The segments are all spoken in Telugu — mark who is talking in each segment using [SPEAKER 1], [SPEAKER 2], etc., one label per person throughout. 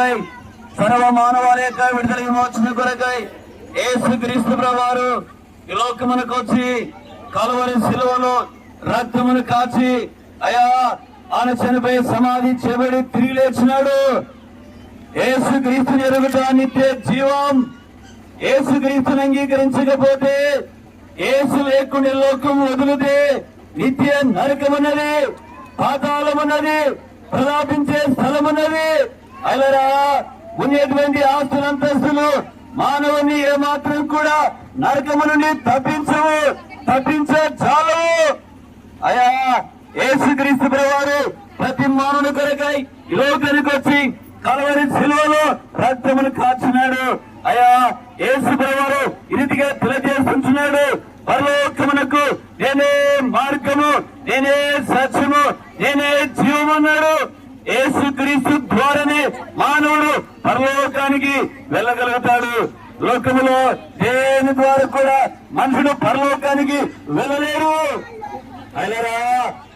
[SPEAKER 1] కొరకై సర్వ మానవాల యొక్క విడుదల విమోచన కొరకై ఏసు క్రీస్తు వారు ఈ లోకమునకు వచ్చి కలువరి శిలువలో రక్తమును కాచి అయా ఆయన చనిపోయి సమాధి చెబడి తిరిగి లేచినాడు. ఏసు క్రీస్తు ఎరుగుట నిత్య జీవం. ఏసు క్రీస్తుని అంగీకరించకపోతే ఏసు లేకుండా లోకం వదిలితే నిత్య నరకమున్నది పాతాళమున్నది ప్రలాపించే స్థలమున్నది. అలరా ఉన్నటువంటి ఆస్తుల అంతస్తులు మానవుని ఏమాత్రం కూడా నరకము నుండి తప్పించవు తప్పించే చాలవు. అయా యేసుక్రీస్తు వారు ప్రతి మానవుని కొరకై ఈ లోకానికి వచ్చి కలవరి శిలువలో రక్తమును కాచినాడు అయా ఏసు వారు ఇదిగా తెలియజేస్తున్నాడు పరలోకమునకు నేనే మార్గము నేనే సత్యము నేనే జీవమన్నాడు యేసుక్రీస్తు ద్వారా మానవుడు పరలోకానికి వెళ్ళగలుగుతాడు. లోకములో దేని ద్వారా కూడా మనుషుడు పరలోకానికి వెళ్ళలేరు అయినరా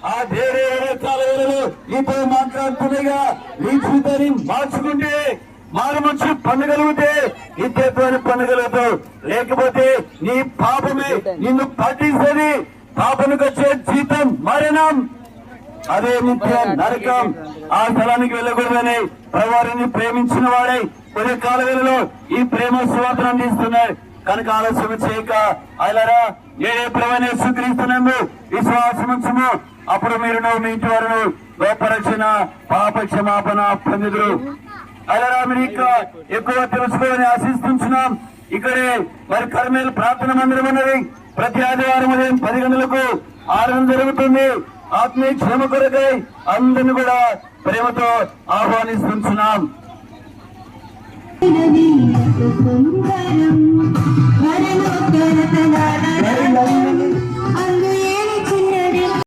[SPEAKER 1] ఆ దేవుడే కాలంలో నీతో మాట్లాడుతుండగా నీ జీవితాన్ని మార్చుకుంటే మారుమచ్చు పన్నగలిగితే నిత్యత్వాన్ని పన్నగలుగుతావు లేకపోతే నీ పాపమే నిన్ను పట్టిస్తుంది పాపనికి వచ్చే జీతం మరణం. అదే నిత్య నరకం. ఆ స్థలానికి వెళ్ళకూడదని ప్రవారిని ప్రేమించిన వాడే కొద్ది కాలవేళలో ఈ ప్రేమ స్వాతం అందిస్తున్నాడు కనుక ఆలస్యం చేయక ఆయనరా ఏ ప్రేమని స్వీకరిస్తున్నందు విశ్వాసముంచము అప్పుడు మీరు మీ ఇంటి వారు లోపరక్షణ పాప క్షమాపణ పొందుదురు. అలరా మీరు ఇంకా ఎక్కువ తెలుసుకోవాలని ఆశిస్తున్నాం ఇక్కడే మరి కర్మేలు ప్రార్థన మందిరం ఉన్నది. ప్రతి ఆదివారం ఉదయం పది గంటలకు ఆరంభం జరుగుతుంది. ఆత్మీయ క్షేమ కొరకై అందరిని కూడా ప్రేమతో ఆహ్వానిస్తున్నాం
[SPEAKER 2] సుందరం